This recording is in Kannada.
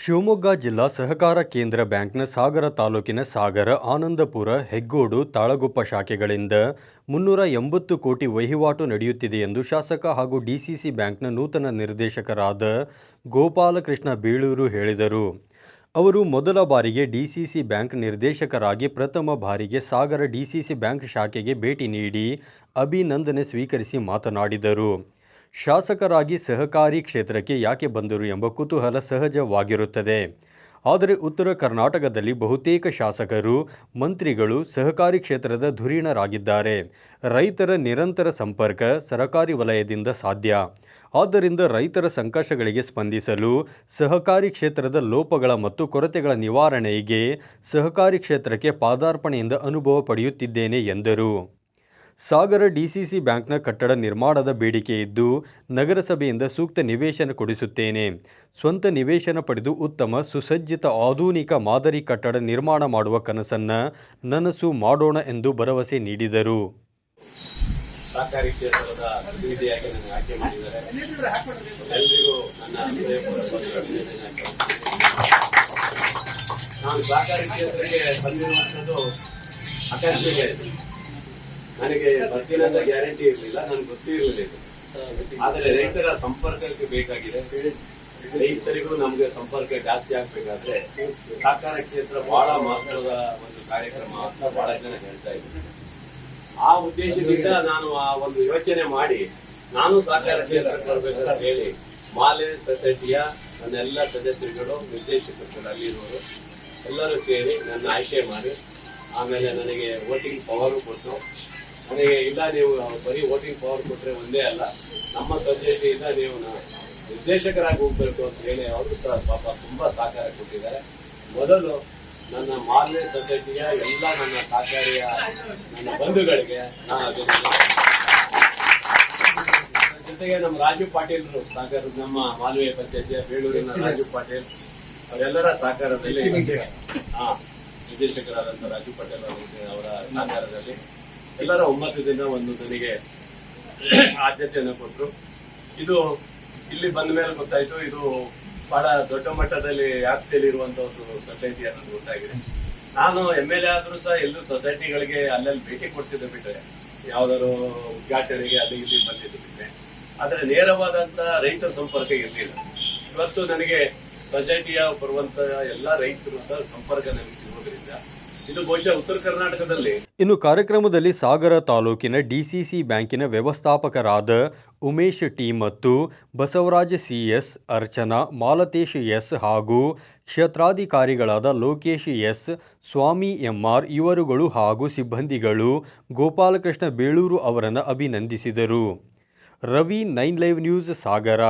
ಶಿವಮೊಗ್ಗ ಜಿಲ್ಲಾ ಸಹಕಾರ ಕೇಂದ್ರ ಬ್ಯಾಂಕ್ನ ಸಾಗರ ತಾಲೂಕಿನ ಸಾಗರ ಆನಂದಪುರ ಹೆಗ್ಗೋಡು ತಾಳಗುಪ್ಪ ಶಾಖೆಗಳಿಂದ ಮುನ್ನೂರ ಎಂಬತ್ತು ಕೋಟಿ ವಹಿವಾಟು ನಡೆಯುತ್ತಿದೆ ಎಂದು ಶಾಸಕ ಹಾಗೂ ಡಿಸಿಸಿ ಬ್ಯಾಂಕ್ನ ನೂತನ ನಿರ್ದೇಶಕರಾದ ಗೋಪಾಲಕೃಷ್ಣ ಬೀಳೂರು ಹೇಳಿದರು. ಅವರು ಮೊದಲ ಬಾರಿಗೆ ಡಿಸಿಸಿ ಬ್ಯಾಂಕ್ ನಿರ್ದೇಶಕರಾಗಿ ಪ್ರಥಮ ಬಾರಿಗೆ ಸಾಗರ ಡಿಸಿಸಿ ಬ್ಯಾಂಕ್ ಶಾಖೆಗೆ ಭೇಟಿ ನೀಡಿ ಅಭಿನಂದನೆ ಸ್ವೀಕರಿಸಿ ಮಾತನಾಡಿದರು. ಶಾಸಕರಾಗಿ ಸಹಕಾರಿ ಕ್ಷೇತ್ರಕ್ಕೆ ಯಾಕೆ ಬಂದರು ಎಂಬ ಕುತೂಹಲ ಸಹಜವಾಗಿರುತ್ತದೆ. ಆದರೆ ಉತ್ತರ ಕರ್ನಾಟಕದಲ್ಲಿ ಬಹುತೇಕ ಶಾಸಕರು, ಮಂತ್ರಿಗಳು ಸಹಕಾರಿ ಕ್ಷೇತ್ರದ ಧುರೀಣರಾಗಿದ್ದಾರೆ. ರೈತರ ನಿರಂತರ ಸಂಪರ್ಕ ಸರಕಾರಿ ವಲಯದಿಂದ ಸಾಧ್ಯ. ಆದ್ದರಿಂದ ರೈತರ ಸಂಕಷ್ಟಗಳಿಗೆ ಸ್ಪಂದಿಸಲು ಸಹಕಾರಿ ಕ್ಷೇತ್ರದ ಲೋಪಗಳ ಮತ್ತು ಕೊರತೆಗಳ ನಿವಾರಣೆಗೆ ಸಹಕಾರಿ ಕ್ಷೇತ್ರಕ್ಕೆ ಪಾದಾರ್ಪಣೆಯಿಂದ ಅನುಭವ ಪಡೆಯುತ್ತಿದ್ದೇನೆ ಎಂದರು. ಸಾಗರ ಡಿಸಿಸಿ ಬ್ಯಾಂಕ್ನ ಕಟ್ಟಡ ನಿರ್ಮಾಣದ ಬೇಡಿಕೆ ಇದ್ದು, ನಗರಸಭೆಯಿಂದ ಸೂಕ್ತ ನಿವೇಶನ ಕೊಡಿಸುತ್ತೇನೆ. ಸ್ವಂತ ನಿವೇಶನ ಪಡೆದು ಉತ್ತಮ, ಸುಸಜ್ಜಿತ, ಆಧುನಿಕ ಮಾದರಿ ಕಟ್ಟಡ ನಿರ್ಮಾಣ ಮಾಡುವ ಕನಸನ್ನ ನನಸು ಮಾಡೋಣ ಎಂದು ಭರವಸೆ ನೀಡಿದರು. ಸಹಕಾರಿ ಕ್ಷೇತ್ರದ ಪ್ರತಿನಿಧಿಯಾಗಿ ನನಗೆ ಆಯ್ಕೆ ಮಾಡಿದ್ದಾರೆ. ಎಲ್ಲರಿಗೂ ನನ್ನ ಹೃದಯಪೂರ್ವಕ ಅಭಿನಂದನೆ ನಾನು ಸಹಕಾರಿ ಕ್ಷೇತ್ರಕ್ಕೆ ಬಂದಿರುವಂಥದ್ದು ಆಯ್ತು ನನಗೆ ಬರ್ತೀನಿ ಅಂತ ಗ್ಯಾರಂಟಿ ಇರಲಿಲ್ಲ, ನನಗೆ ಗೊತ್ತೇ ಇರಲಿಲ್ಲ. ಆದರೆ ರೈತರ ಸಂಪರ್ಕಕ್ಕೆ ಬೇಕಾಗಿದೆ ರೈತರಿಗೂ ನಮಗೆ ಸಂಪರ್ಕ ಜಾಸ್ತಿ ಆಗ್ಬೇಕಾದ್ರೆ ಸಹಕಾರ ಕ್ಷೇತ್ರ ಬಹಳ ಮಹತ್ವದ ಒಂದು ಕಾರ್ಯಕ್ರಮ ಅಂತ ಬಹಳ ಜನ ಹೇಳ್ತಾ ಇದ್ದಾರೆ ಆ ಉದ್ದೇಶದಿಂದ ನಾನು ಆ ಒಂದು ಯೋಚನೆ ಮಾಡಿ, ನಾನು ಸಹಕಾರ ಕ್ಷೇತ್ರಕ್ಕೆ ಬರ್ಬೇಕಂತ ಹೇಳಿ, ಮಾಲೆ, ಸೊಸೈಟಿಯ ನನ್ನೆಲ್ಲ ಸದಸ್ಯರುಗಳು ನಿರ್ದೇಶಕರುಗಳು ಅಲ್ಲಿರುವರು ಎಲ್ಲರೂ ಸೇರಿ ನನ್ನ ಆಯ್ಕೆ ಮಾಡಿ, ಆಮೇಲೆ ನನಗೆ ವೋಟಿಂಗ್ ಪವರ್ ಕೊಟ್ಟು ನನಗೆ ಇಲ್ಲ ನೀವು ಬರೀ ವೋಟಿಂಗ್ ಪವರ್ ಕೊಟ್ಟರೆ ಒಂದೇ ಅಲ್ಲ ನಮ್ಮ ಸೊಸೈಟಿಯಿಂದ ನೀವು ನಿರ್ದೇಶಕರಾಗಿ ಹೋಗ್ಬೇಕು ಅಂತ ಹೇಳಿ ಅವರು ಸಹ ಪಾಪ ತುಂಬಾ ಸಹಕಾರ ಕೊಟ್ಟಿದ್ದಾರೆ. ಮೊದಲು ನನ್ನ ಮಾಲ್ವೆ ಸೊಸೈಟಿಯ ಎಲ್ಲ ನನ್ನ ಸಹಕಾರಿಯ ನನ್ನ ಬಂಧುಗಳಿಗೆ ನಾನು ಜೊತೆಗೆ ನಮ್ಮ ರಾಜು ಪಾಟೀಲ್ರು ಸಹಕಾರ ನಮ್ಮ ಮಾಲ್ವೆ ಪಂಚಾಯತಿಯ ಬೇಳೂರಿನ ರಾಜು ಪಾಟೀಲ್ ಅವರೆಲ್ಲರ ಸಹಕಾರದಲ್ಲಿ ಹಾ ನಿರ್ದೇಶಕರಾದಂಥ ರಾಜು ಪಾಟೀಲ್ ಅವರ ಸಹಕಾರದಲ್ಲಿ ಎಲ್ಲರ ದಿನ ಒಂದು ನನಗೆ ಆದ್ಯತೆಯನ್ನು ಕೊಟ್ಟರು ಇದು ಇಲ್ಲಿ ಬಂದ ಮೇಲೆ ಗೊತ್ತಾಯ್ತು, ಇದು ಬಹಳ ದೊಡ್ಡ ಮಟ್ಟದಲ್ಲಿ ವ್ಯಾಪ್ತಿಯಲ್ಲಿ ಇರುವಂತ ಒಂದು ಸೊಸೈಟಿ ಅನ್ನೋದು ಗೊತ್ತಾಗಿದೆ. ನಾನು ಎಂ ಎಲ್ ಎ ಆದ್ರೂ ಸಹ ಎಲ್ಲೂ ಸೊಸೈಟಿಗಳಿಗೆ ಅಲ್ಲಲ್ಲಿ ಭೇಟಿ ಕೊಡ್ತಿದ್ದೆ ಬಿಟ್ಟರೆ ಯಾವ್ದಾದ್ರು ಉದ್ಘಾಟನೆಗೆ ಅಲ್ಲಿ ಇಲ್ಲಿ ಬಂದಿದ್ದು ಬಿಟ್ಟರೆ ಆದರೆ ನೇರವಾದಂತ ರೈತ ಸಂಪರ್ಕ ಇರಲಿಲ್ಲ. ಇವತ್ತು ನನಗೆ ಸೊಸೈಟಿಯ ಬರುವಂತ ಎಲ್ಲಾ ರೈತರು ಸಹ ಸಂಪರ್ಕ ನನಗೆ ಸಿಗೋದ್ರಿಂದ ಇದು ಬಹುಶಃ ಉತ್ತರ ಕರ್ನಾಟಕದಲ್ಲಿ. ಇನ್ನು ಕಾರ್ಯಕ್ರಮದಲ್ಲಿ ಸಾಗರ ತಾಲೂಕಿನ ಡಿಸಿಸಿ ಬ್ಯಾಂಕಿನ ವ್ಯವಸ್ಥಾಪಕರಾದ ಉಮೇಶ್ ಟಿ ಮತ್ತು ಬಸವರಾಜ ಸಿಎಸ್ ಅರ್ಚನಾ, ಮಾಲತೇಶ್ ಎಸ್ ಹಾಗೂ ಕ್ಷೇತ್ರಾಧಿಕಾರಿಗಳಾದ ಲೋಕೇಶ್ ಎಸ್, ಸ್ವಾಮಿ ಎಂಆರ್ ಇವರುಗಳು ಹಾಗೂ ಸಿಬ್ಬಂದಿಗಳು ಗೋಪಾಲಕೃಷ್ಣ ಬೇಳೂರು ಅವರನ್ನು ಅಭಿನಂದಿಸಿದರು. Ravi nine live news, Sagara.